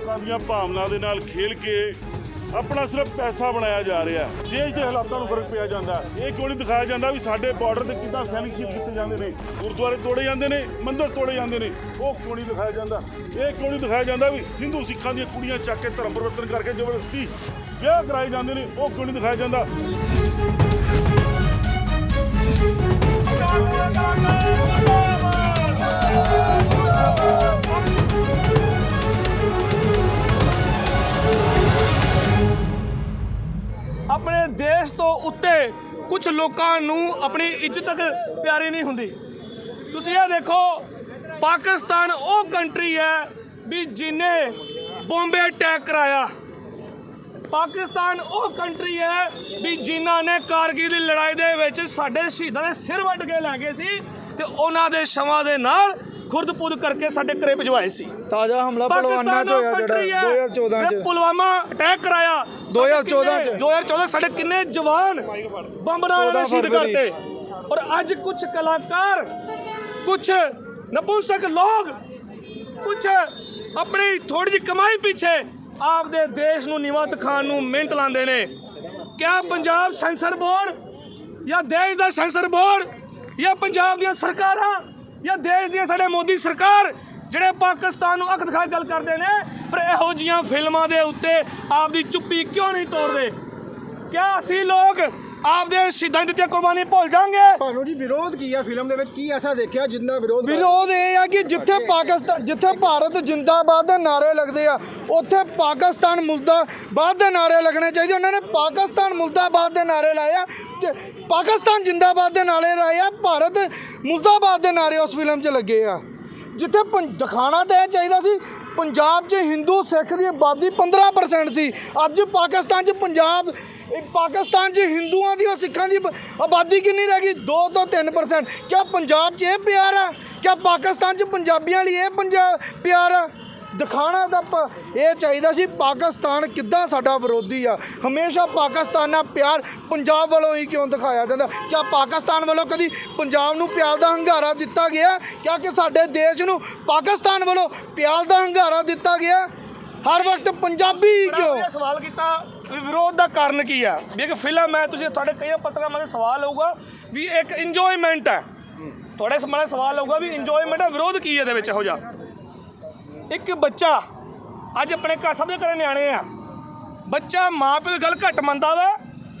ਲੋਕਾਂ ਦੀਆਂ ਭਾਵਨਾ ਦੇ ਨਾਲ ਖੇਲ ਕੇ ਆਪਣਾ ਸਿਰਫ ਪੈਸਾ ਬਣਾਇਆ ਜਾ ਰਿਹਾ ਹੈ। ਦੇਸ਼ ਦੇ ਹਾਲਾਤਾਂ ਨੂੰ ਫ਼ਰਕ ਪਿਆ ਜਾਂਦਾ ਇਹ ਕਿਉਂ ਨਹੀਂ ਦਿਖਾਇਆ ਜਾਂਦਾ ਵੀ ਸਾਡੇ ਬਾਰਡਰ ਤੇ ਕਿੱਦਾਂ ਸੈਨਿਕ ਸ਼ਹੀਦ ਕੀਤੇ ਜਾਂਦੇ ਨੇ? ਗੁਰਦੁਆਰੇ ਤੋੜੇ ਜਾਂਦੇ ਨੇ, ਮੰਦਿਰ ਤੋੜੇ ਜਾਂਦੇ ਨੇ। ਉਹ ਕਿਉਂ ਨਹੀਂ ਦਿਖਾਇਆ ਜਾਂਦਾ? ਇਹ ਕਿਉਂ ਨਹੀਂ ਦਿਖਾਇਆ ਜਾਂਦਾ ਵੀ ਹਿੰਦੂ ਸਿੱਖਾਂ ਦੀਆਂ ਕੁੜੀਆਂ ਚੱਕ ਕੇ ਧਰਮ ਪਰਿਵਰਤਨ ਕਰਕੇ ਜ਼ਬਰਦਸਤੀ ਵਿਆਹ ਕਰਾਏ ਜਾਂਦੇ ਨੇ? ਉਹ ਕਿਉਂ ਨਹੀਂ ਦਿਖਾਇਆ ਜਾਂਦਾ? ਉੱਤੇ ਕੁਝ ਲੋਕਾਂ ਨੂੰ ਆਪਣੀ ਇੱਜ਼ਤ ਪਿਆਰੀ ਨਹੀਂ ਹੁੰਦੀ। ਤੁਸੀਂ ਇਹ ਦੇਖੋ, ਪਾਕਿਸਤਾਨ ਉਹ ਕੰਟਰੀ ਹੈ ਵੀ ਜਿਨੇ ਬੰਬੇ ਅਟੈਕ ਕਰਾਇਆ। ਪਾਕਿਸਤਾਨ ਉਹ ਕੰਟਰੀ ਹੈ ਵੀ ਜਿਨ੍ਹਾਂ ਨੇ ਕਾਰਗਿਲ ਦੀ ਲੜਾਈ ਦੇ ਵਿੱਚ ਸਾਡੇ ਸ਼ਹੀਦਾਂ ਦੇ ਸਿਰ ਵੱਢ ਕੇ ਲੈ ਗਏ ਸੀ ਤੇ ਉਹਨਾਂ ਦੇ ਸ਼ਵਾਂ ਦੇ ਨਾਲ ਖੁਰਦ-ਪੁਰਦ ਕਰਕੇ ਸਾਡੇ ਘਰੇ ਭਿਜਵਾਏ ਸੀ। ਤਾਜ਼ਾ ਹਮਲਾ ਪਹਿਲਵਾਨਾਂ 'ਚ ਹੋਇਆ ਜਿਹੜਾ 2014 'ਚ। ਪੁਲਵਾਮਾ ਅਟੈਕ ਕਰਾਇਆ। 2014 'ਚ। 2014 ਸਾਡੇ ਕਿੰਨੇ ਜਵਾਨ ਬੰਬ ਨਾਲ ਉਹਨਾਂ ਨੇ 14 ਸ਼ਹੀਦ। ਕਰਤੇ। ਔਰ ਅੱਜ ਕੁਝ ਕਲਾਕਾਰ ਕੁਝ ਨਪੁੰਸਕ ਲੋਕ ਕੁਝ ਆਪਣੀ ਥੋੜੀ ਜਿਹੀ ਕਮਾਈ ਪਿੱਛੇ ਆਪਦੇ ਦੇਸ਼ ਨੂੰ ਨੀਵਾਂ ਦਿਖਾਉਣ ਨੂੰ ਮਿਹਨਤ ਲਾਉਂਦੇ ਨੇ। ਕਿਆ ਪੰਜਾਬ ਸੈਂਸਰ ਬੋਰਡ ਜਾਂ ਦੇਸ਼ ਦਾ ਸੈਂਸਰ ਬੋਰਡ ਜਾਂ ਪੰਜਾਬ ਦੀਆਂ ਸਰਕਾਰਾਂ ਜਾਂ ਦੇਸ਼ ਦੀਆਂ ਸਾਡੇ ਮੋਦੀ ਸਰਕਾਰ ਜਿਹੜੇ ਪਾਕਿਸਤਾਨ ਨੂੰ ਅੱਖ ਦਿਖਾ ਗੱਲ ਕਰਦੇ ਨੇ, ਪਰ ਇਹੋ ਜੀਆਂ ਫਿਲਮਾਂ ਦੇ ਉੱਤੇ ਆਪਦੀ ਚੁੱਪੀ ਕਿਉਂ ਨਹੀਂ ਤੋੜਦੇ ਕਿਆ ਅਸੀਂ ਲੋਕ ਆਪਦੇ ਸ਼ਹੀਦਾਂ ਦੀ ਦਿੱਤੀਆਂ ਕੁਰਬਾਨੀ ਭੁੱਲ ਜਾਾਂਗੇ ਭਾਨੂ ਜੀ ਵਿਰੋਧ ਕੀ ਆ? ਫਿਲਮ ਦੇ ਵਿੱਚ ਕੀ ਐਸਾ ਦੇਖਿਆ ਜਿੰਨਾ ਵਿਰੋਧ ਵਿਰੋਧ ਇਹ ਆ ਕਿ ਜਿੱਥੇ ਪਾਕਿਸਤਾਨ ਜਿੱਥੇ ਭਾਰਤ ਜਿੰਦਾਬਾਦ ਦੇ ਨਾਰੇ ਲੱਗਦੇ ਆ ਉੱਥੇ ਪਾਕਿਸਤਾਨ ਮੁਰਦਾਬਾਦ ਦੇ ਨਾਰੇ ਲੱਗਣੇ ਚਾਹੀਦੇ। ਉਹਨਾਂ ਨੇ ਪਾਕਿਸਤਾਨ ਮੁਰਦਾਬਾਦ ਦੇ ਨਾਰੇ ਲਾਏ ਆ ਤੇ ਪਾਕਿਸਤਾਨ ਜਿੰਦਾਬਾਦ ਦੇ ਨਾਰੇ ਲਾਏ ਆ ਭਾਰਤ ਮੁਰਦਾਬਾਦ ਦੇ ਨਾਰੇ ਉਸ ਫਿਲਮ 'ਚ ਲੱਗੇ ਆ। ਜਿੱਥੇ ਦਿਖਾਉਣਾ ਤਾਂ ਇਹ ਚਾਹੀਦਾ ਸੀ ਪੰਜਾਬ 'ਚ ਹਿੰਦੂ ਸਿੱਖ ਦੀ ਆਬਾਦੀ 15% ਸੀ। ਅੱਜ ਪਾਕਿਸਤਾਨ 'ਚ ਪੰਜਾਬ ਇਹ ਪਾਕਿਸਤਾਨ 'ਚ ਹਿੰਦੂਆਂ ਦੀ ਔਰ ਸਿੱਖਾਂ ਦੀ ਆਬਾਦੀ ਕਿੰਨੀ ਰਹਿ ਗਈ? 2 ਤੋਂ 3% ਕਿਆ ਪੰਜਾਬ 'ਚ ਇਹ ਪਿਆਰ ਆ? ਕਿਆ ਪਾਕਿਸਤਾਨ 'ਚ ਪੰਜਾਬੀਆਂ ਲਈ ਇਹ ਪੰਜਾਬ ਪਿਆਰ ਆ? ਦਿਖਾਣਾ ਤਾਂ ਇਹ ਚਾਹੀਦਾ ਸੀ ਪਾਕਿਸਤਾਨ ਕਿੱਦਾਂ ਸਾਡਾ ਵਿਰੋਧੀ ਆ। ਹਮੇਸ਼ਾ ਪਾਕਿਸਤਾਨ ਨਾਲ ਪਿਆਰ ਪੰਜਾਬ ਵੱਲੋਂ ਹੀ ਕਿਉਂ ਦਿਖਾਇਆ ਜਾਂਦਾ? ਕਿਆ ਪਾਕਿਸਤਾਨ ਵੱਲੋਂ ਕਦੀ ਪੰਜਾਬ ਨੂੰ ਪਿਆਰ ਦਾ ਹੰਗਾਰਾ ਦਿੱਤਾ ਗਿਆ? ਕਿਆ ਕਿ ਸਾਡੇ ਦੇਸ਼ ਨੂੰ ਪਾਕਿਸਤਾਨ ਵੱਲੋਂ ਪਿਆਰ ਦਾ ਹੰਗਾਰਾ ਦਿੱਤਾ ਗਿਆ? ਹਰ ਵਕਤ ਪੰਜਾਬੀ ਕਿਉਂ? ਸਵਾਲ ਕੀਤਾ। ਵੀ ਵਿਰੋਧ ਦਾ ਕਾਰਨ ਕੀ ਆ? ਵੀ ਇੱਕ ਫਿਲਮ ਹੈ ਤੁਸੀਂ ਤੁਹਾਡੇ ਕਈ ਪੱਤਰਕਾਰਾਂ ਦੇ ਸਵਾਲ ਹੋਊਗਾ ਵੀ ਇੱਕ ਇੰਜੋਇਮੈਂਟ ਹੈ ਤੁਹਾਡੇ ਸਾਹਮਣੇ ਸਵਾਲ ਹੋਊਗਾ ਵੀ ਇੰਜੋਇਮੈਂਟ ਹੈ ਵਿਰੋਧ ਕੀ ਹੈ ਇਹਦੇ ਵਿੱਚ ਇਹੋ ਜਿਹਾ? ਇੱਕ ਬੱਚਾ, ਅੱਜ ਆਪਣੇ ਘਰ ਸਭ ਦੇ ਘਰੇ ਨਿਆਣੇ ਆ। ਬੱਚਾ ਮਾਂ ਪਿਓ ਦੀ ਗੱਲ ਘੱਟ ਮੰਨਦਾ ਵਾ,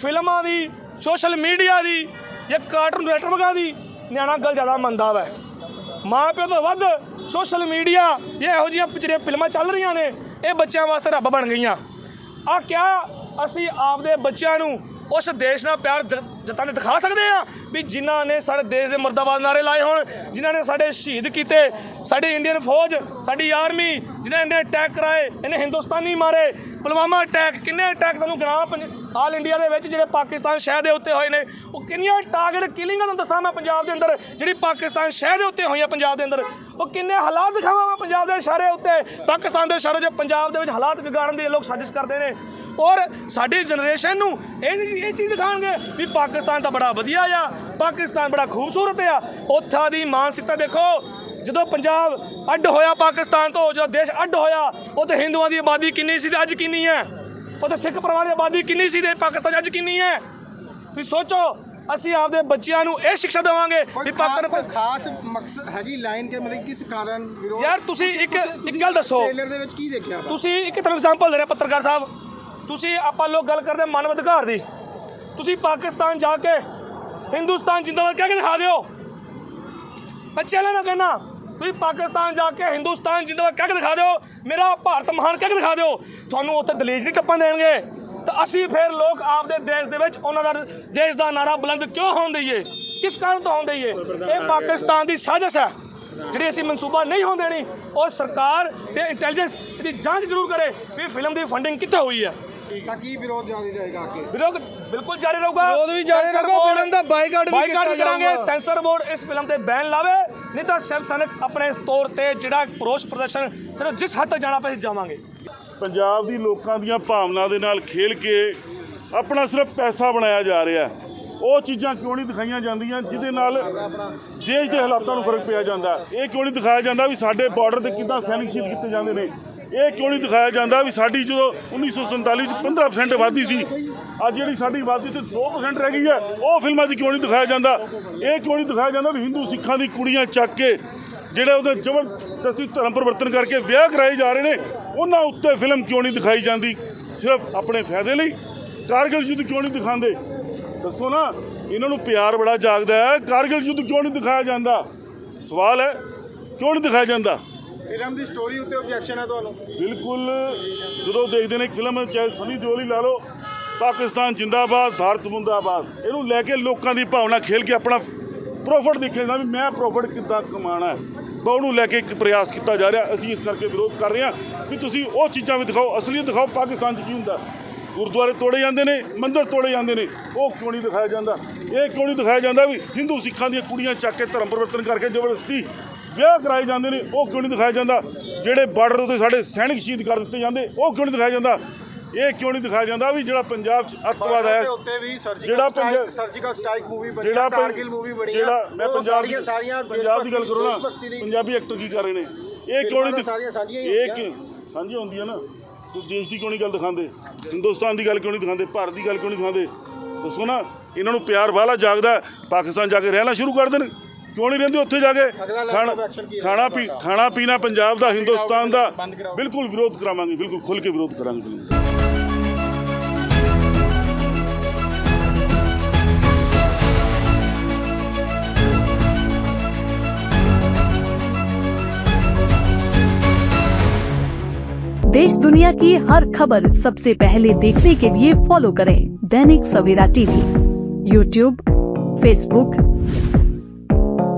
ਫਿਲਮਾਂ ਦੀ ਸੋਸ਼ਲ ਮੀਡੀਆ ਦੀ, ਜਾਂ ਕਾਰਟੂਨ ਨੈਟਵਰਕਾਂ ਦੀ, ਨਿਆਣਾ ਗੱਲ ਜ਼ਿਆਦਾ ਮੰਨਦਾ ਵਾ। ਮਾਂ ਪਿਓ ਤੋਂ ਵੱਧ ਸੋਸ਼ਲ ਮੀਡੀਆ ਇਹ ਇਹੋ ਜਿਹੀਆਂ ਜਿਹੜੀਆਂ ਫਿਲਮਾਂ ਚੱਲ ਰਹੀਆਂ ਨੇ, ਇਹ ਬੱਚਿਆਂ ਵਾਸਤੇ ਰੱਬ ਬਣ ਗਈਆਂ। ਆ ਕਿਆ ਅਸੀਂ ਆਪਦੇ ਬੱਚਿਆਂ ਨੂੰ ਉਸ ਦੇਸ਼ ਨਾਲ ਪਿਆਰ ਜਤਾਂ ਜਤਾਉਂਦੇ ਦਿਖਾ ਸਕਦੇ ਆ ਵੀ ਜਿਨ੍ਹਾਂ ਨੇ ਸਾਡੇ ਦੇਸ਼ ਦੇ ਮਰਦਾਬਾਦ ਨਾਰੇ ਲਾਏ ਹੋਣ, ਜਿਨ੍ਹਾਂ ਨੇ ਸਾਡੇ ਸ਼ਹੀਦ ਕੀਤੇ, ਸਾਡੀ ਇੰਡੀਅਨ ਫੌਜ, ਸਾਡੀ ਆਰਮੀ ਜਿਨ੍ਹਾਂ ਨੇ ਅਟੈਕ ਕਰਾਏ, ਇਹਨੇ ਹਿੰਦੁਸਤਾਨੀ ਮਾਰੇ, ਪੁਲਵਾਮਾ ਅਟੈਕ ਕਿੰਨੇ ਅਟੈਕ ਤੁਹਾਨੂੰ ਗਿਣਾ ਆਲ ਇੰਡੀਆ ਦੇ ਵਿੱਚ ਜਿਹੜੇ ਪਾਕਿਸਤਾਨ ਸ਼ਹਿਰ ਦੇ ਉੱਤੇ ਹੋਏ ਨੇ, ਉਹ ਕਿੰਨੀਆਂ ਟਾਰਗੇਟ ਕਿਲਿੰਗਾਂ ਨੂੰ ਦੱਸਾਂ ਮੈਂ ਪੰਜਾਬ ਦੇ ਅੰਦਰ, ਜਿਹੜੀ ਪਾਕਿਸਤਾਨ ਸ਼ਹਿਰ ਦੇ ਉੱਤੇ ਹੋਈਆਂ ਪੰਜਾਬ ਦੇ ਅੰਦਰ, ਉਹ ਕਿੰਨੇ ਹਾਲਾਤ ਦਿਖਾਵਾਂ ਮੈਂ ਪੰਜਾਬ ਦੇ ਸ਼ਹਿਰੇ ਉੱਤੇ, ਪਾਕਿਸਤਾਨ ਦੇ ਸ਼ਹਿਰਾਂ 'ਚ ਪੰਜਾਬ ਦੇ ਵਿੱਚ ਹਾਲਾਤ ਵਿਗਾੜਨ ਦੀ ਲੋਕ ਸਾਜ਼ਿਸ਼ ਕਰਦੇ ਨੇ। ਔਰ ਸਾਡੀ ਜਨਰੇਸ਼ਨ ਨੂੰ ਇਹ ਇਹ ਚੀਜ਼ ਦਿਖਾਣਗੇ ਵੀ ਪਾਕਿਸਤਾਨ ਤਾਂ ਬੜਾ ਵਧੀਆ ਆ ਪਾਕਿਸਤਾਨ ਬੜਾ ਖੂਬਸੂਰਤ ਆ। ਉੱਥਾਂ ਦੀ ਮਾਨਸਿਕਤਾ ਦੇਖੋ ਜਦੋਂ ਪੰਜਾਬ ਅੱਡ ਹੋਇਆ ਪਾਕਿਸਤਾਨ ਤੋਂ ਜਦੋਂ ਦੇਸ਼ ਅੱਡ ਹੋਇਆ ਉੱਥੇ ਹਿੰਦੂਆਂ ਦੀ ਆਬਾਦੀ ਕਿੰਨੀ ਸੀ ਤੇ ਅੱਜ ਕਿੰਨੀ ਹੈ? ਉੱਥੇ ਸਿੱਖ ਪਰਿਵਾਰ ਦੀ ਆਬਾਦੀ ਕਿੰਨੀ ਸੀ ਤੇ ਪਾਕਿਸਤਾਨ ਅੱਜ ਕਿੰਨੀ ਹੈ? ਤੁਸੀਂ ਸੋਚੋ ਅਸੀਂ ਆਪਦੇ ਬੱਚਿਆਂ ਨੂੰ ਇਹ ਸਿੱਖਿਆ ਦੇਵਾਂਗੇ ਵੀ ਪਾਕਿਸਤਾਨ ਕੋਈ ਖਾਸ ਮਕਸਦ ਹੈਗੀ ਲਾਈਨ ਕੇ ਮਤਲਬ ਕਿਸ ਕਾਰਨ ਵਿਰੋਧ ਯਾਰ ਤੁਸੀਂ ਇੱਕ ਇੱਕ ਗੱਲ ਦੱਸੋ। ਟ੍ਰੇਲਰ ਦੇ ਵਿੱਚ ਕੀ ਦੇਖਿਆ ਤੁਸੀਂ ਇੱਕ ਤੁਹਾਨੂੰ ਐਗਜ਼ਾਮਪਲ ਦੇ ਰਿਹਾ ਪੱਤਰਕਾਰ ਸਾਹਿਬ। ਤੁਸੀਂ ਆਪਾਂ ਲੋਕ ਗੱਲ ਕਰਦੇ ਮਾਨਵ ਅਧਿਕਾਰ ਦੀ। ਤੁਸੀਂ ਪਾਕਿਸਤਾਨ ਜਾ ਕੇ ਹਿੰਦੁਸਤਾਨ ਜਿੰਦਾਬਾਦ ਕਹਿ ਕੇ ਦਿਖਾ ਦਿਓ। ਮੈਂ ਚੈਲੰਜ ਨਾ ਕਹਿਣਾ ਤੁਸੀਂ ਪਾਕਿਸਤਾਨ ਜਾ ਕੇ ਹਿੰਦੁਸਤਾਨ ਜਿੰਦਾਬਾਦ ਕਹਿ ਕੇ ਦਿਖਾ ਦਿਓ। ਮੇਰਾ ਭਾਰਤ ਮਹਾਨ ਕਹਿ ਕੇ ਦਿਖਾ ਦਿਓ। ਤੁਹਾਨੂੰ ਉੱਥੇ ਦਲੇਜ ਨਹੀਂ ਟੱਪਣ ਦੇਣਗੇ। ਤਾਂ ਅਸੀਂ ਫਿਰ ਲੋਕ ਆਪਦੇ ਦੇਸ਼ ਦੇ ਵਿੱਚ ਉਹਨਾਂ ਦਾ ਦੇਸ਼ ਦਾ ਨਾਰਾ ਬੁਲੰਦ ਕਿਉਂ ਹੋਣ ਦਈਏ? ਕਿਸ ਕਾਰਨ ਤੋਂ ਹੋਣ ਦਈਏ? ਇਹ ਪਾਕਿਸਤਾਨ ਦੀ ਸਾਜ਼ਿਸ਼ ਹੈ। ਜਿਹੜੀ ਅਸੀਂ ਮਨਸੂਬਾ ਨਹੀਂ ਹੋਣ ਦੇਣੀ, ਉਹ ਸਰਕਾਰ ਤੇ ਇੰਟੈਲੀਜੈਂਸ ਇਹਦੀ ਜਾਂਚ ਜ਼ਰੂਰ ਕਰੇ ਵੀ ਫਿਲਮ ਦੀ ਫੰਡਿੰਗ ਕਿੱਥੇ ਹੋਈ ਹੈ। ਤਾਂ ਕੀ ਵਿਰੋਧ ਜਾਰੀ ਰਹੇਗਾ ਅੱਗੇ ਵਿਰੋਧ ਬਿਲਕੁਲ ਜਾਰੀ ਰਹੂਗਾ ਵਿਰੋਧ ਵੀ ਜਾਰੀ ਰਹੂਗਾ, ਫਿਲਮ ਦਾ ਬਾਈਕਾਟ ਵੀ ਕੀਤਾ ਕਰਾਂਗੇ ਜਾਊਗਾ। ਸੈਂਸਰ ਬੋਰਡ ਇਸ ਫਿਲਮ ਤੇ ਬੈਨ ਲਾਵੇ ਨਹੀਂ ਤਾਂ ਸ਼ਿਵ ਸੈਨਿਕ ਆਪਣੇ ਤੌਰ ਤੇ ਜਿਹੜਾ ਰੋਸ ਪ੍ਰਦਰਸ਼ਨ ਚਲੋ ਜਿਸ ਹੱਦ ਤੱਕ ਜਾਣਾ ਪਏ ਜਾਵਾਂਗੇ ਪੰਜਾਬ ਦੀ ਲੋਕਾਂ ਦੀਆਂ ਭਾਵਨਾ ਦੇ ਨਾਲ ਖੇਲ ਕੇ ਆਪਣਾ ਸਿਰਫ ਪੈਸਾ ਬਣਾਇਆ ਜਾ ਰਿਹਾ। ਉਹ ਚੀਜ਼ਾਂ ਕਿਉਂ ਨਹੀਂ ਦਿਖਾਈਆਂ ਜਾਂਦੀਆਂ ਜਿਹਦੇ ਨਾਲ ਦੇਸ਼ ਦੇ ਹਾਲਾਤਾਂ ਨੂੰ ਫ਼ਰਕ ਪਿਆ ਜਾਂਦਾ। ਇਹ ਕਿਉਂ ਨਹੀਂ ਦਿਖਾਇਆ ਜਾਂਦਾ ਵੀ ਸਾਡੇ ਬਾਰਡਰ ਤੇ ਕਿੱਦਾਂ ਸੈਨਿਕ ਸ਼ਹੀਦ ਕੀਤੇ ਜਾਂਦੇ ਨੇ ਇਹ ਕਿਉਂ ਨਹੀਂ ਦਿਖਾਇਆ ਜਾਂਦਾ ਵੀ ਸਾਡੀ ਜਦੋਂ 1947 ਚ 15% ਆਬਾਦੀ ਸੀ, ਅੱਜ ਜਿਹੜੀ ਸਾਡੀ ਆਬਾਦੀ ਤੇ 2% ਰਹਿ ਗਈ ਹੈ, ਉਹ ਫਿਲਮਾਂ 'ਚ ਕਿਉਂ ਨਹੀਂ ਦਿਖਾਇਆ ਜਾਂਦਾ? ਇਹ ਕਿਉਂ ਨਹੀਂ ਦਿਖਾਇਆ ਜਾਂਦਾ ਵੀ ਹਿੰਦੂ ਸਿੱਖਾਂ ਦੀ ਕੁੜੀਆਂ ਚੱਕ ਕੇ ਜਿਹੜੇ ਉਹਦੇ ਜ਼ਬਰਦਸਤੀ ਧਰਮ ਪਰਿਵਰਤਨ ਕਰਕੇ ਵਿਆਹ ਕਰਾਏ ਜਾ ਰਹੇ ਨੇ, ਉਹਨਾਂ ਉੱਤੇ ਫਿਲਮ ਕਿਉਂ ਨਹੀਂ ਦਿਖਾਈ ਜਾਂਦੀ? ਸਿਰਫ ਆਪਣੇ ਫਾਇਦੇ ਲਈ? ਕਾਰਗਿਲ ਯੁੱਧ ਕਿਉਂ ਨਹੀਂ ਦਿਖਾਉਂਦੇ? ਦੱਸੋ ਨਾ, ਇਹਨਾਂ ਨੂੰ ਪਿਆਰ ਬੜਾ ਜਾਗਦਾ ਹੈ, ਕਾਰਗਿਲ ਯੁੱਧ ਕਿਉਂ ਨਹੀਂ ਦਿਖਾਇਆ ਜਾਂਦਾ? ਸਵਾਲ ਹੈ, ਕਿਉਂ ਨਹੀਂ ਦਿਖਾਇਆ ਜਾਂਦਾ? ਫਿਲਮ ਦੀ ਸਟੋਰੀ ਉੱਤੇ ਆਬਜੈਕਸ਼ਨ ਹੈ ਤੁਹਾਨੂੰ? ਬਿਲਕੁਲ। ਜਦੋਂ ਦੇਖਦੇ ਨੇ ਇੱਕ ਫਿਲਮ, ਚਾਹੇ ਸਨੀ ਦਿਓਲ ਹੀ ਲਾ ਲਓ, ਪਾਕਿਸਤਾਨ ਜਿੰਦਾਬਾਦ, ਭਾਰਤ ਮੁੰਦਾਬਾਦ। ਇਹਨੂੰ ਲੈ ਕੇ ਲੋਕਾਂ ਦੀ ਭਾਵਨਾ ਖੇਲ ਕੇ ਆਪਣਾ ਪ੍ਰੋਫਿਟ ਦੇਖੇਗਾ ਵੀ ਮੈਂ ਪ੍ਰੋਫਿਟ ਕਿੱਦਾਂ ਕਮਾਣਾ ਹੈ। ਤਾਂ ਉਹਨੂੰ ਲੈ ਕੇ ਇੱਕ ਪ੍ਰਯਾਸ ਕੀਤਾ ਜਾ ਰਿਹਾ। ਅਸੀਂ ਇਸ ਕਰਕੇ ਵਿਰੋਧ ਕਰ ਰਹੇ ਹਾਂ ਕਿ ਤੁਸੀਂ ਉਹ ਚੀਜ਼ਾਂ ਵੀ ਦਿਖਾਓ, ਅਸਲੀਅਤ ਦਿਖਾਓ, ਪਾਕਿਸਤਾਨ 'ਚ ਕੀ ਹੁੰਦਾ। ਗੁਰਦੁਆਰੇ ਤੋੜੇ ਜਾਂਦੇ ਨੇ, ਮੰਦਿਰ ਤੋੜੇ ਜਾਂਦੇ ਨੇ, ਉਹ ਕਿਉਂ ਨਹੀਂ ਦਿਖਾਇਆ ਜਾਂਦਾ? ਇਹ ਕਿਉਂ ਨਹੀਂ ਦਿਖਾਇਆ ਜਾਂਦਾ ਵੀ ਹਿੰਦੂ ਸਿੱਖਾਂ ਦੀਆਂ ਕੁੜੀਆਂ ਚੱਕ ਕੇ ਧਰਮ ਪਰਿਵਰਤਨ ਕਰਕੇ ਜ਼ਬਰਦਸਤੀ ਵਿਆਹ ਕਰਾਏ ਜਾਂਦੇ ਨੇ ਉਹ ਕਿਉਂ ਨਹੀਂ ਦਿਖਾਇਆ ਜਾਂਦਾ? ਜਿਹੜੇ ਬਾਰਡਰ ਉੱਤੇ ਸਾਡੇ ਸੈਨਿਕ ਸ਼ਹੀਦ ਕਰ ਦਿੱਤੇ ਜਾਂਦੇ ਉਹ ਕਿਉਂ ਨਹੀਂ ਦਿਖਾਇਆ ਜਾਂਦਾ? ਇਹ ਕਿਉਂ ਨਹੀਂ ਦਿਖਾਇਆ ਜਾਂਦਾ ਵੀ ਜਿਹੜਾ ਪੰਜਾਬ 'ਚ ਅੱਤਵਾਦ ਆਇਆ ਦੇ ਉੱਤੇ ਵੀ ਸਰਜੀਕਲ ਸਰਜੀਕਲ ਸਟ੍ਰਾਈਕ ਮੂਵੀ ਬਣੀ ਜਿਹੜਾ ਹੈ ਕਾਰਗਿਲ ਮੂਵੀ ਬਣੀ ਹੈ ਜਿਹੜਾ ਮੈਂ ਪੰਜਾਬ ਸਾਰੀਆਂ ਸਾਰੀਆਂ ਪੰਜਾਬ ਦੀ ਗੱਲ ਕਰੋ ਨਾ ਪੰਜਾਬੀ ਐਕਟਰ ਕੀ ਕਰ ਰਹੇ ਨੇ? ਇਹ ਕਿਉਂ ਨਹੀਂ ਸਾਰੀਆਂ ਸਾਂਝੀਆਂ ਹੀ ਇਹ। ਕਿ ਸਾਂਝੀਆਂ ਹੁੰਦੀਆਂ ਨਾ। ਤੁਸੀਂ ਦੇਸ਼ ਦੀ ਕਿਉਂ ਨਹੀਂ ਗੱਲ ਦਿਖਾਉਂਦੇ? ਹਿੰਦੁਸਤਾਨ ਦੀ ਗੱਲ ਕਿਉਂ ਨਹੀਂ ਦਿਖਾਉਂਦੇ? ਭਾਰਤ ਦੀ ਗੱਲ ਕਿਉਂ ਨਹੀਂ ਦਿਖਾਉਂਦੇ? ਦੱਸੋ ਨਾ ਇਹਨਾਂ ਨੂੰ ਪਿਆਰ ਬਾਹਲਾ ਜਾਗਦਾ ਹੈ, ਪਾਕਿਸਤਾਨ ਜਾ ਕੇ ਰਹਿਣਾ ਸ਼ੁਰੂ ਕਰ ਦੇਣ। ਕਿਉਂ ਨਹੀਂ ਰਹਿੰਦੇ ਉੱਥੇ ਜਾ ਕੇ ਅਗਲਾ line ਖਾਣਾ of action ਕੀ ਖਾਣਾ ਪੀ ਖਾਣਾ ਪੀਣਾ ਪੰਜਾਬ ਦਾ ਹਿੰਦੁਸਤਾਨ ਦਾ ਬਿਲਕੁਲ ਵਿਰੋਧ ਕਰਾਵਾਂਗੇ ਬਿਲਕੁਲ ਖੁੱਲ ਕੇ ਵਿਰੋਧ ਕਰਾਂਗੇ ਬਿਲਕੁਲ देश दुनिया की हर खबर सबसे पहले देखने के लिए फॉलो करें Dainik Savera TV YouTube Facebook